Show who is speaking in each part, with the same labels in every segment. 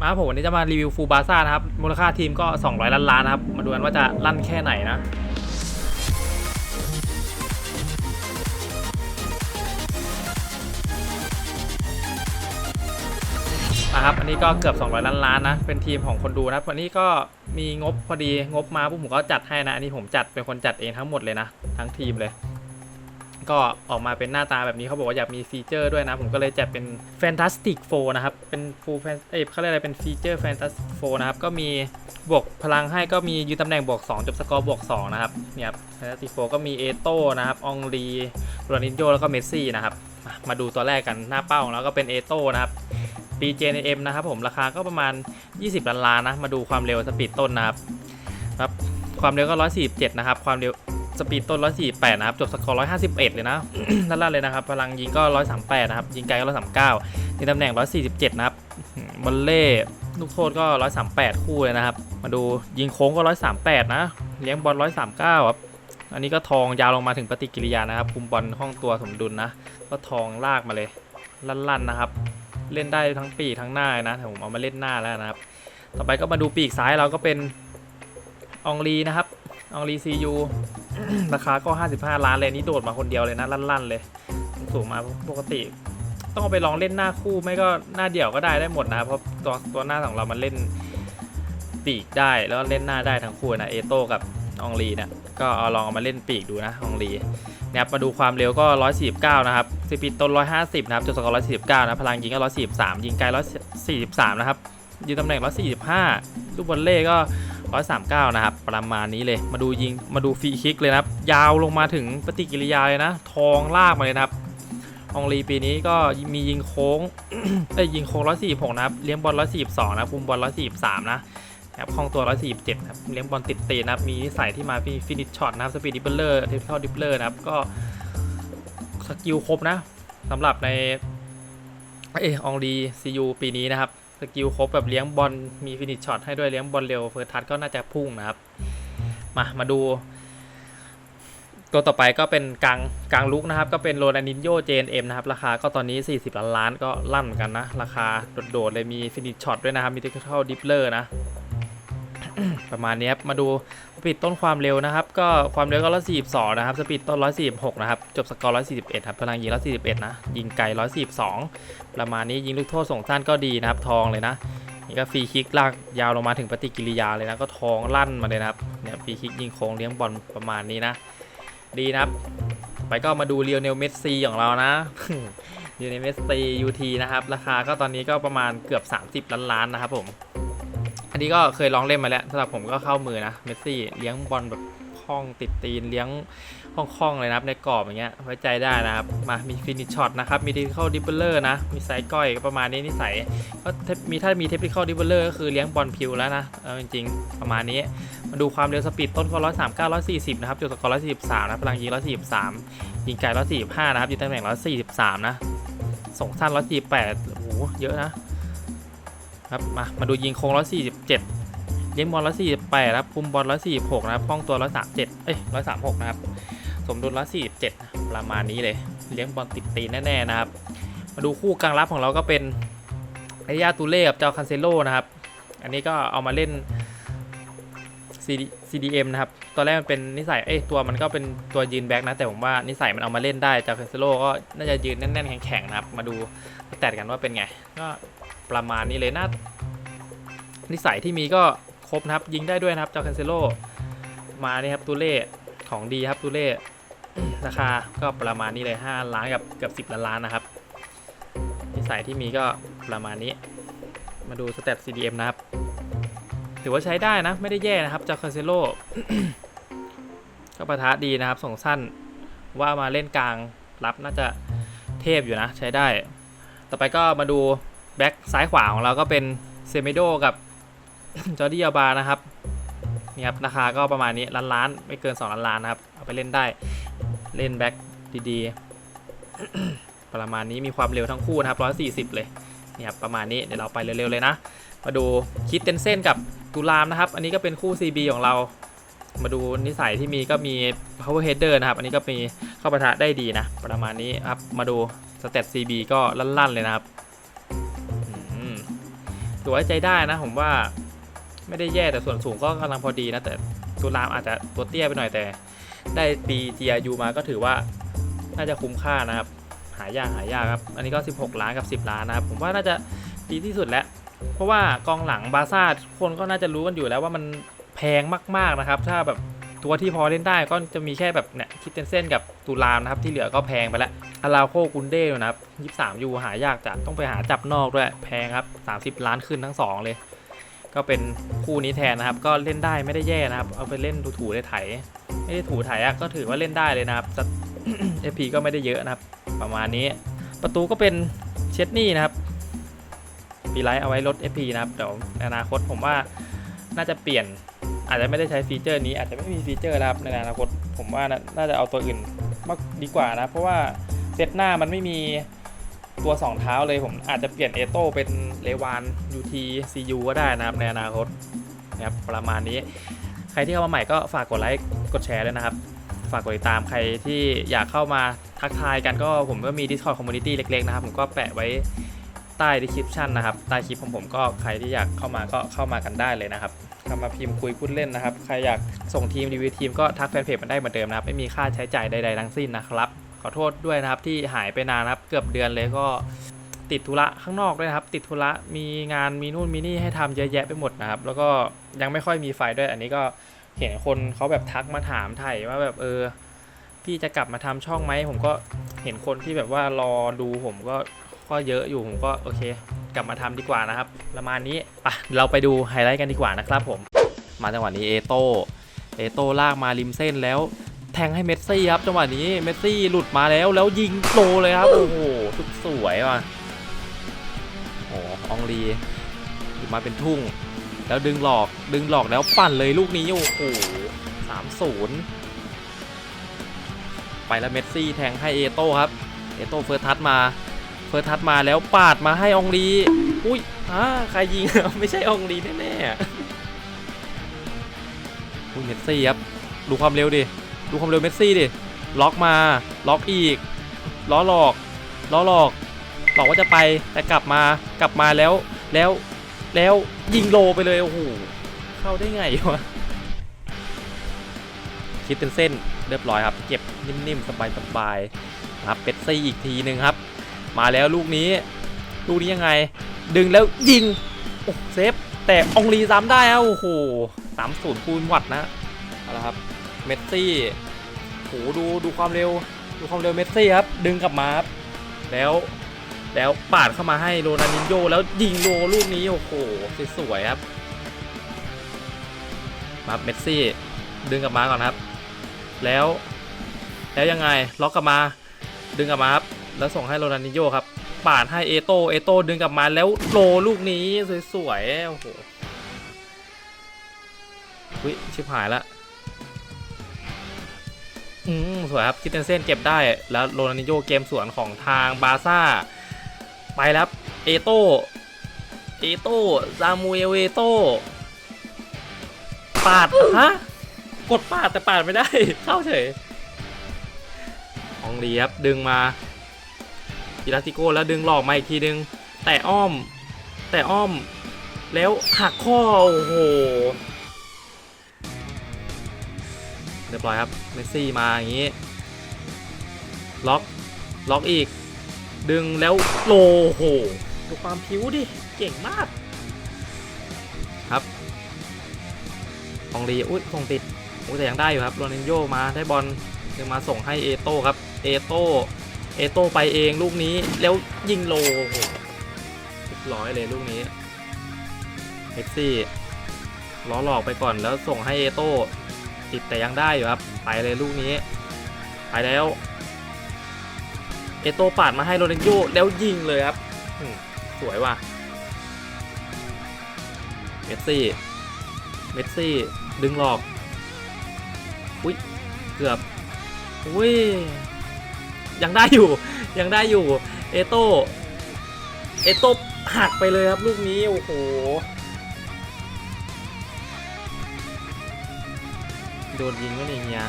Speaker 1: มาครับผมวันนี้จะมารีวิวฟูบาซ่านะครับ มูลค่าทีมก็ 200 ล้านล้านนะครับ มาดูกันว่าจะลั่นแค่ไหนนะนะครับอันนี้ก็เกือบ 200 ล้านล้านนะ เป็นทีมของคนดูนะวันนี้ก็มีงบพอดีงบมาพวกผมก็จัดให้นะ อันนี้ผมจัดเป็นคนจัดเองทั้งหมดเลยนะ ทั้งทีมเลย ก็ออกมาเป็นหน้าตาแบบนี้เขาบอกว่าอยากมีฟีเจอร์ด้วยนะ ผมก็เลยจัดเป็น Fantastic f o นะครับ เป็นฟูแฟนเอ้ยเขาเรียกอะไรเป็นฟีเจอร์ Fantastic f o นะครับ ก็มีบวกพลังให้ก็มียืนตำแหน่งบวก 2 จบสกอร์บวก 2 นะครับเนี่ยครับ Fantastic 4ก็มีเอโต้นะครับอองรีโรนินโยแล้วก็เมสซี่นะครับ มาดูตัวแรกกันหน้าเป้าของเราก็เป็นเอโต้นะครับ BJNM นะครับผมราคาก็ประมาณ 20ล้านล้านนะ มาดูความเร็วสปีดต้นนะครับครับความเร็วก็ 147 นะครับ ความเร็ว สปีดต้น 148 นะครับ จบสกอร์ 151 เลยนะนั่นเลยนะครับ พลังยิงก็ 138 นะครับ ยิงไกลก็ 139 ในตำแหน่ง 147 นะครับบอลเล่ ลูกโทษก็ 138 คู่เลยนะครับ มาดูยิงโค้งก็ 138 นะ เลี้ยงบอล 139 ครับ อันนี้ก็ทองยาวลงมาถึงปฏิกิริยานะครับ คุมบอลห้องตัวสมดุลนะ ก็ทองลากมาเลย ลั่นๆ นะครับ เล่นได้ทั้งปีกทั้งหน้านะแต่ผมเอามาเล่นหน้าแล้วนะครับ ต่อไปก็มาดูปีกซ้ายเราก็เป็นอองลีนะครับอองลีซียู ราคาก็ 55 ล้านเลยนี่โดดมาคนเดียวเลยนะลั่น ๆ เลย สูงมาปกติ ต้องเอาไปลองเล่นหน้าคู่ไม่ก็หน้าเดี่ยวก็ได้ได้หมดนะเพราะตัวตัวหน้าของเรามันเล่นปีกได้แล้วเล่นหน้าได้ทั้งคู่นะเอโต้กับองลีเนี่ยก็เอาลองเอามาเล่นปีกดูนะอองลีนะครับมาดูความเร็วก็ 149 นะครับสปีดต้น 150 นะครับจุดสกอร์149 นะพลังยิงก็ 143 ยิงไกล 143 นะครับยืนตำแหน่ง 145 ลูกบอลเล่ก็ 139 นะครับ ประมาณนี้เลยมาดูยิงมาดูฟรีคิกเลยนะครับ ยาวลงมาถึงปฏิกิริยาเลยนะ ทองลากมาเลยนะครับองลีปีนี้ก็มียิงโค้งเอ้ยยิงโค้ง146 นะครับ เลี้ยงบอล142 นะคุมบอล143 นะนะครับคล่องตัว 147 ครับ เลี้ยงบอลติดเตีนะครับ มีนิสัยที่มาฟีฟินิชช็อตนะครับ สปีดดิบเบิลเลอร์เทคนิคอลดิบเบิลเลอร์นะครับ ก็สกิลครบนะสำหรับในเออองดีซียูปีนี้นะครับ สกิลครบแบบเลี้ยงบอลมีฟินิชช็อตให้ด้วยเลี้ยงบอลเร็วเฟิร์สทัชก็น่าจะพุ่งนะครับ มามาดู ตัวต่อไปก็เป็นกลางกลางลุกนะครับ ก็เป็นโรนันนินโยเจนเอ็มนะครับ ราคาก็ตอนนี้ 40 ล้านล้านก็ลั่นเหมือนกันนะ ราคาโดดๆเลยมีฟินิชช็อตด้วยนะครับ มีเทคนิคอลดิฟเลอร์นะ ประมาณนี้ครับ มาดูสปีดต้นความเร็วนะครับ ก็ความเร็วก็142นะครับ สปีดต้น146นะครับ จบสกอร์141ครับ พลังยิง141นะ ยิงไกล142ประมาณนี้ยิงลูกโทษส่งสั้นก็ดีนะครับ ทองเลยนะ นี่ก็ฟรีคิกลากยาวลงมาถึงปฏิกิริยาเลยนะ ก็ทองลั่นมาเลยนะครับ เนี่ยฟรีคิกยิงโค้งเลี้ยงบอลประมาณนี้นะ ดีนะครับ ไปก็มาดูเรียวเนลเมสซีของเรานะเรียวเนลเมสซียูทีนะครับ ราคาก็ตอนนี้ก็ประมาณเกือบ 30 ล้านล้านนะครับผม นนี้ก็เคยลองเล่นมาแล้วสำหรับผมก็เข้ามือนะเมสซี่เลี้ยงบอลแบบคล่องติดตีนเลี้ยงคล่องๆเลยนะครับในกรอบอย่างเงี้ยไว้ใจได้นะครับมามีฟินิชช็อตนะครับมีดิจิทัลดิบเบิลเลอร์นะมีไซส์ก้อยประมาณนี้นิสัยก็มีถ้ามีเทคนิคอลดิบเบิลเลอร์ก็คือเลี้ยงบอลพิวแล้วนะเอาจริงๆประมาณนี้มาดูความเร็วสปีดต้นก็ร้อยสามเก้าร้อยสี่สิบนะครับจุดสกอร์ร้อยสี่สิบสามนะพลังยิงร้อยสี่สิบสามยิงไกลร้อยสี่สิบห้านะครับยิงตำแหน่งร้อยสี่สิบสามนะส่งสั้นร้อยสี่แปดโอ้โหเยอะนะ ครับมามาดูยิงโค้ง147 เลี้ยงบอล148ครับคุมบอล146นะครับคล่องตัว137เอ้ย136นะครับสมดุล147ประมาณนี้เลย เลี้ยงบอลติดตีแน่ๆนะครับ มาดูคู่กลางรับของเราก็เป็นไอยาตูเล่กับเจ้าคันเซโลนะครับ อันนี้ก็เอามาเล่น CDM นะครับ ตอนแรกมันเป็นนิสัย เอ้ยตัวมันก็เป็นตัวยืนแบ็กนะ แต่ผมว่านิสัยมันเอามาเล่นได้เจ้าคันเซโลก็น่าจะยืนแน่นๆ แข็งๆนะครับ มาดูสแตทกันว่าเป็นไง ก็ ประมาณนี้เลยน่านิสัยที่มีก็ครบนะครับ ยิงได้ด้วยนะครับเจ้าคันเซโลมานี่ครับตูเล่ของดีครับตูเล่ราคาก็ประมาณนี้เลย 5 ล้านกับเกือบ10ล้านล้านนะครับ นิสัยที่มีก็ประมาณนี้ มาดูสเตต CDM นะครับ ถือว่าใช้ได้นะ ไม่ได้แย่นะครับเจ้าคันเซโลก็ประทะดีนะครับ ส่งสั้นว่ามาเล่นกลางรับน่าจะเทพอยู่นะ ใช้ได้ ต่อไปก็มาดู แบ็คซ้ายขวาของเราก็เป็นเซเมโดกับจอร์ดี้อาบานะครับนี่ครับราคาก็ประมาณนี้ล้านล้านๆไม่เกิน 2 ล้านล้านนะครับ เอาไปเล่นได้เล่นแบ็คดีๆ ประมาณนี้มีความเร็วทั้งคู่นะครับ 140 เลยนี่ครับประมาณนี้เดี๋ยวเราไปเร็วๆเลยนะ มาดูคิดเตนเซนกับตุลามนะครับ อันนี้ก็เป็นคู่ CB ของเรา มาดูนิสัยที่มีก็มี power header นะครับ อันนี้ก็มีเข้าปะทะได้ดีนะ ประมาณนี้ครับ มาดูสเตต CB ก็ลั่นๆเลยนะครับ ถือว่าใจได้นะ ผมว่าไม่ได้แย่แต่ส่วนสูงก็กำลังพอดีนะ แต่ตัวรามอาจจะตัวเตี้ยไปหน่อยแต่ ได้ตี GRU มาก็ถือว่าน่าจะคุ้มค่านะครับ หายากหายากครับ อันนี้ก็ 16 ล้านกับ 10 ล้านนะครับ ผมว่าน่าจะดีที่สุดแล้ว เพราะว่ากองหลังบาซ่าคนก็น่าจะรู้กันอยู่แล้วว่ามันแพงมาก ๆนะครับ ถ้าแบบ ตัวที่พอเล่นได้ก็จะมีแค่แบบเนี่ยคิดเตนเส้นกับตูรามนะครับที่เหลือก็แพงไปแล้วอาราโคกุนเด้นะครับ23ยูหายากจัดต้องไปหาจับนอกด้วยแพงครับ 30 ล้านขึ้นทั้งสองเลย ก็เป็นคู่นี้แทนนะครับ ก็เล่นได้ไม่ได้แย่นะครับ เอาไปเล่นถูๆได้ไถไม่ได้ถูไถอะก็ถือว่าเล่นได้เลยนะครับเอพีก็ไม่ได้เยอะนะครับ ประมาณนี้ ประตูก็เป็นเชดนี่นะครับปีไลท์เอาไว้ลด FP นะครับเดี๋ยวอนาคตผมว่าน่าจะเปลี่ยน อาจจะไม่ได้ใช้ฟีเจอร์นี้อาจจะไม่มีฟีเจอร์นะครับในอนาคตผมว่าน่าจะเอาตัวอื่นมากดีกว่านะ เพราะว่าเซตหน้ามันไม่มีตัวสองเท้าเลยผมอาจจะเปลี่ยนเอโต้เป็นเลวาน UT CU ก็ได้นะครับในอนาคตนะครับประมาณนี้ ใครที่เข้ามาใหม่ก็ฝากกดไลค์กดแชร์ด้วยนะครับ ฝากกดติดตามใครที่อยากเข้ามาทักทายกันก็ผมก็มี Discord Community เล็กๆนะครับ ผมก็แปะไว้ใต้ description นะครับ ใต้คลิปของผมก็ใครที่อยากเข้ามาก็เข้ามากันได้เลยนะครับ เข้ามาพิมพ์คุยพูดเล่นนะครับ ใครอยากส่งทีมรีวิวทีมก็ทักแฟนเพจมันได้เหมือนเดิมนะครับ ไม่มีค่าใช้จ่ายใดๆทั้งสิ้นนะครับ ขอโทษด้วยนะครับที่หายไปนานนะครับ เกือบเดือนเลยก็ติดธุระข้างนอกด้วยนะครับ ติดธุระมีงานมีนู่นมีนี่ให้ทำเยอะแยะไปหมดนะครับ แล้วก็ยังไม่ค่อยมีไฟด้วย อันนี้ก็เห็นคนเขาแบบทักมาถามไถ่ว่าแบบเออพี่จะกลับมาทำช่องไหมผมก็เห็นคนที่แบบว่ารอดูผมก็ ก็เยอะอยู่ผมก็โอเค กลับมาทำดีกว่านะครับ ประมาณนี้ไปะเราไปดูไฮไลท์กันดีกว่านะครับผม มาจังหวะนี้เอโต้เอโต้ลากมาริมเส้นแล้วแทงให้เมสซี่ครับจังหวะนี้เมสซี่หลุดมาแล้วแล้วยิงโลเลยครับ โอ้โหสุดสวยว่ะโอ้อองลีมาเป็นทุ่ง แล้วดึงหลอกดึงหลอกแล้วปั่นเลยลูกนี้โอ้โหสามศูนย์ไปแล้วเมสซี่แทงให้เอโต้ครับเอโต้เฟิร์สทัชมา เฟิร์สทัชมาแล้วปาดมาให้องลีอุ้ยอ่าใครยิง ไม่ใช่องลีแน่ๆอุ้ยเมสซี่ครับดูความเร็วดิดูความเร็วเมสซี่ดิล็อกมาล็อกอีกล้อหลอกล้อหลอกหลอกว่าจะไปแต่กลับมากลับมาแล้วแล้วแล้วยิงโลไปเลยโอ้โหเข้าได้ไงวะคิดเป็นเส้นเรียบร้อยครับ เก็บนิ่มๆ สบายๆครับเป็ดซี่อีกทีหนึ่งครับ มาแล้วลูกนี้ ลูกนี้ยังไง ดึงแล้วยิงโอ้เซฟ แต่องลีซ้ำได้อะโอ้โหสามศูนย์คูณวัดนะเอาละครับเมสซี่โหดูดูความเร็ว ดูความเร็วเมสซี่ครับ ดึงกลับมาครับแล้วแล้วปาดเข้ามาให้โรนัลดินโยแล้วยิงโลลูกนี้โอ้โหสวยๆครับมาเมสซี่ดึงกลับมาก่อนครับ แล้ว แล้วยังไงล็อกกลับมา ดึงกลับมาครับ แล้วส่งให้โรนัลดิโยครับปาดให้เอโตเอโตดึงกลับมาแล้วโลลูกนี้สวยๆโอ้โหวิชิบหายละอืมสวยครับคิดเตนเซนเก็บได้แล้วโรนัลดิโยเกมสวนของทางบาซ่า ไปแล้วเอโตเอโตซามูเอเอโตปาดฮะกดปาดแต่ปาดไม่ได้ เข้าเฉยอองลีครับดึงมาิลาติโก้แล้วดึงหลอกมาอีกทีนึง แต่อ้อม แต่อ้อม แล้วหักข้อ โอ้โห เรียบร้อยครับ เมสซี่มาอย่างนี้ ล็อก ล็อกอีก ดึงแล้วโลโห ดูความผิวดิ เก่งมาก ครับองรีอุ้ยส่งติดอุ้ยแต่ยังได้อยู่ครับโรนันโยมาได้บอลยังมาส่งให้เอโต้ครับ เอโต้ เอโต้ไปเองลูกนี้แล้วยิงโลโหร้อยเลยลูกนี้เม็กซี่ล้อหลอกไปก่อนแล้วส่งให้เอโต้ติดแต่ยังได้อยู่ครับ ไปเลยลูกนี้ ไปแล้ว เอโต้ปาดมาให้โรนัลโยแล้วยิงเลยครับสวยว่ะเมสซี่เมสซี่ดึงหลอก อุ้ยเกือบ อุ้ย ยังได้อยู่ ยังได้อยู่ เอโต้เอโต้หักไปเลยครับลูกนี้ โอ้โห โดนยิงก็เนี่ยเฮีย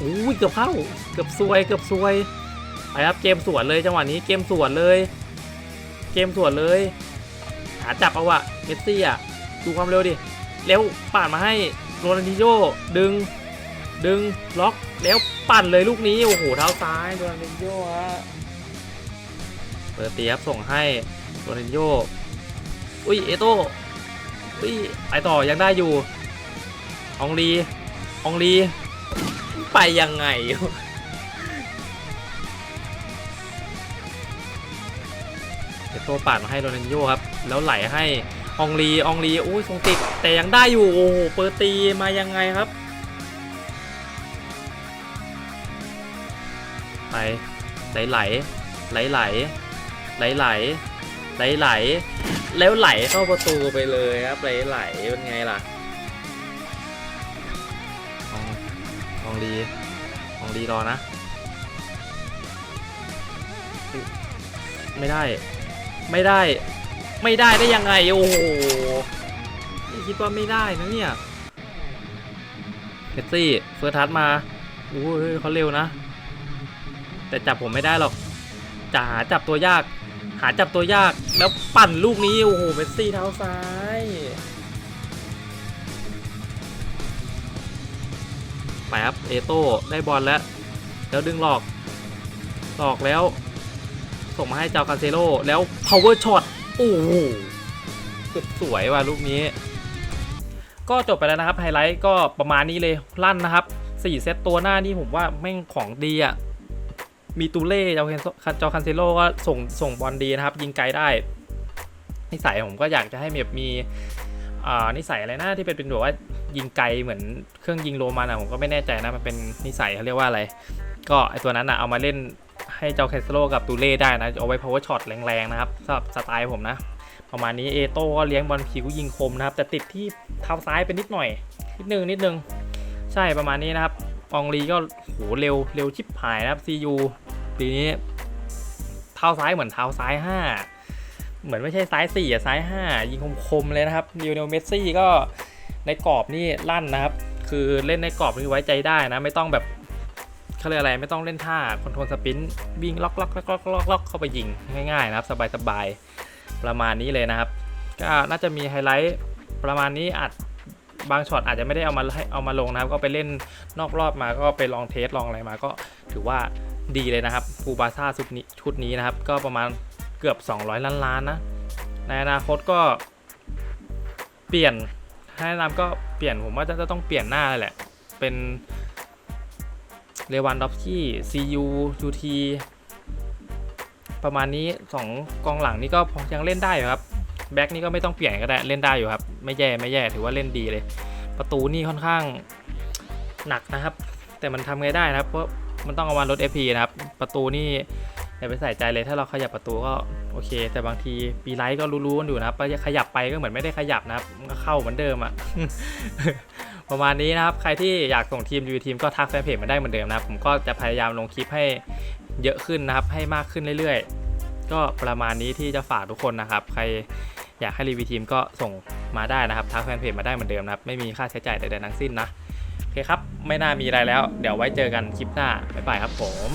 Speaker 1: อุ้ยเกือบเข้า เกือบซวย เกือบซวย ไปครับเกมสวนเลยจังหวะนี้เกมสวนเลย เกมสวนเลย หาจับเอาอะเมสซี่อะดูความเร็วดิ เร็วปั่นมาให้ โรนัลดิโญดึง ดึงล็อกแล้วปั่นเลยลูกนี้ โอ้โห เท้าซ้ายโรนัลดิโญฮะเปิดตีครับส่งให้โรนัลดิโญอุ้ย เอโต้อุ้ยไปต่อยังได้อยู่องลีองลีไปยังไงเอโต้ปั่นมาให้โรนัลดิโญครับ แล้วไหลให้ อองลีอองลีอุ้ยทรงติดแต่ยังได้อยู่โอ้โหเปิดตีมายังไงครับ ไปไหลไหลไหลไหลไหลไหลไหลไหลแล้วไหลเข้าประตูไปเลยครับไหลไหลเป็นไงล่ะลองลองดีลองดีรอนะอุ๊ยไม่ได้ ไม่ได้ ไม่ได้ได้ยังไง โอ้โหคิดว่าไม่ได้นะเนี่ยเมสซี่เฟิร์ทัชมาโอ้ยเขาเร็วนะ แต่จับผมไม่ได้หรอกจะหาจับตัวยาก หาจับตัวยากแล้วปั่นลูกนี้โอ้โหเมสซี่เท้าซ้ายไปครับเอโต้ได้บอลแล้ว แล้วดึงหลอกหลอกแล้ว ส่งมาให้เจ้าคาเซโร่แล้ว power shot โอ้โหสุดสวยว่ะลูกนี้ ก็จบไปแล้วนะครับไฮไลท์ก็ประมาณนี้เลยลั่นนะครับ4เซตตัวหน้านี่ผมว่าแม่งของดีอะ่ะมีตูเล่เจ้าเคนจอคันเซโลก็ส่งส่งบอลดีนะครับ ยิงไกลได้ นิสัยผมก็อยากจะให้แบบมีอ่านิสัยอะไรนะที่เป็นเป็นแบบว่ายิงไกลเหมือนเครื่องยิงโรมันอะผมก็ไม่แน่ใจนะมันเป็นนิสัยเขาเรียกว่าอะไร ก็ไอตัวนั้นอะเอามาเล่น ให้เจ้าแคสโลกับตูเล่ได้นะ เอาไว้ power shot แรงๆ นะครับสำหรับสไตล์ผมนะ ประมาณนี้เอโต้ก็เลี้ยงบอลผิวยิงคมนะครับ แต่ติดที่เท้าซ้ายไปนิดหน่อย นิดนึงนิดนึง ใช่ประมาณนี้นะครับอองลีก็โหเร็วเร็วชิบหายนะครับ CU ปีนี้เท้าซ้ายเหมือนเท้าซ้าย 5 เหมือนไม่ใช่ซ้าย4อะซ้าย 5 ยิงคมๆเลยนะครับลิโอเนลเมสซี่ก็ในกรอบนี่ลั่นนะครับ คือเล่นในกรอบนี่ไว้ใจได้นะ ไม่ต้องแบบ เขาเรียกอะไรไม่ต้องเล่นท่าคอนโทรลสปินวิ่งล็อกล็อกล็อกล็อกล็อกล็อกเข้าไปยิงง่ายๆนะครับ สบายๆประมาณนี้เลยนะครับ ก็น่าจะมีไฮไลท์ประมาณนี้อาจบางช็อตอาจจะไม่ได้เอามาให้เอามาลงนะครับ ก็ไปเล่นนอกรอบมาก็ไปลองเทสลองอะไรมาก็ถือว่าดีเลยนะครับฟูบาซ่าชุดนี้ชุดนี้นะครับ ก็ประมาณเกือบ 200 ล้านล้านนะในอนาคตก็เปลี่ยนให้นะนำก็เปลี่ยนผมว่าจะจะต้องเปลี่ยนหน้าเลยแหละ เป็น เลวันดอฟกี้ซียูยูทีประมาณนี้ 2 กองหลังนี่ก็ยังเล่นได้อยู่ครับแบ็กนี่ก็ไม่ต้องเปลี่ยนก็ได้เล่นได้อยู่ครับ ไม่แย่ไม่แย่ถือว่าเล่นดีเลย ประตูนี่ค่อนข้างหนักนะครับ แต่มันทำไงได้นะครับเพราะมันต้องเอามาลด FP นะครับ ประตูนี่อย่าไปใส่ใจเลยถ้าเราขยับประตูก็โอเค แต่บางทีปีไลท์ก็รู้ๆกันอยู่นะครับขยับไปก็เหมือนไม่ได้ขยับนะครับก็เข้าเหมือนเดิมอะ ประมาณนี้นะครับ ใครที่อยากส่งทีมยูทีมก็ทักแฟนเพจมาได้เหมือนเดิมนะครับผมก็จะพยายามลงคลิปให้เยอะขึ้นนะครับ ให้มากขึ้นเรื่อยๆ ก็ประมาณนี้ที่จะฝากทุกคนนะครับ ใครอยากให้รีวิวทีมก็ส่งมาได้นะครับทักแฟนเพจมาได้เหมือนเดิมนะครับ ไม่มีค่าใช้จ่ายใดๆทั้งสิ้นนะโอเคครับ ไม่น่ามีอะไรแล้ว เดี๋ยวไว้เจอกันคลิปหน้าบ๊ายบายครับผม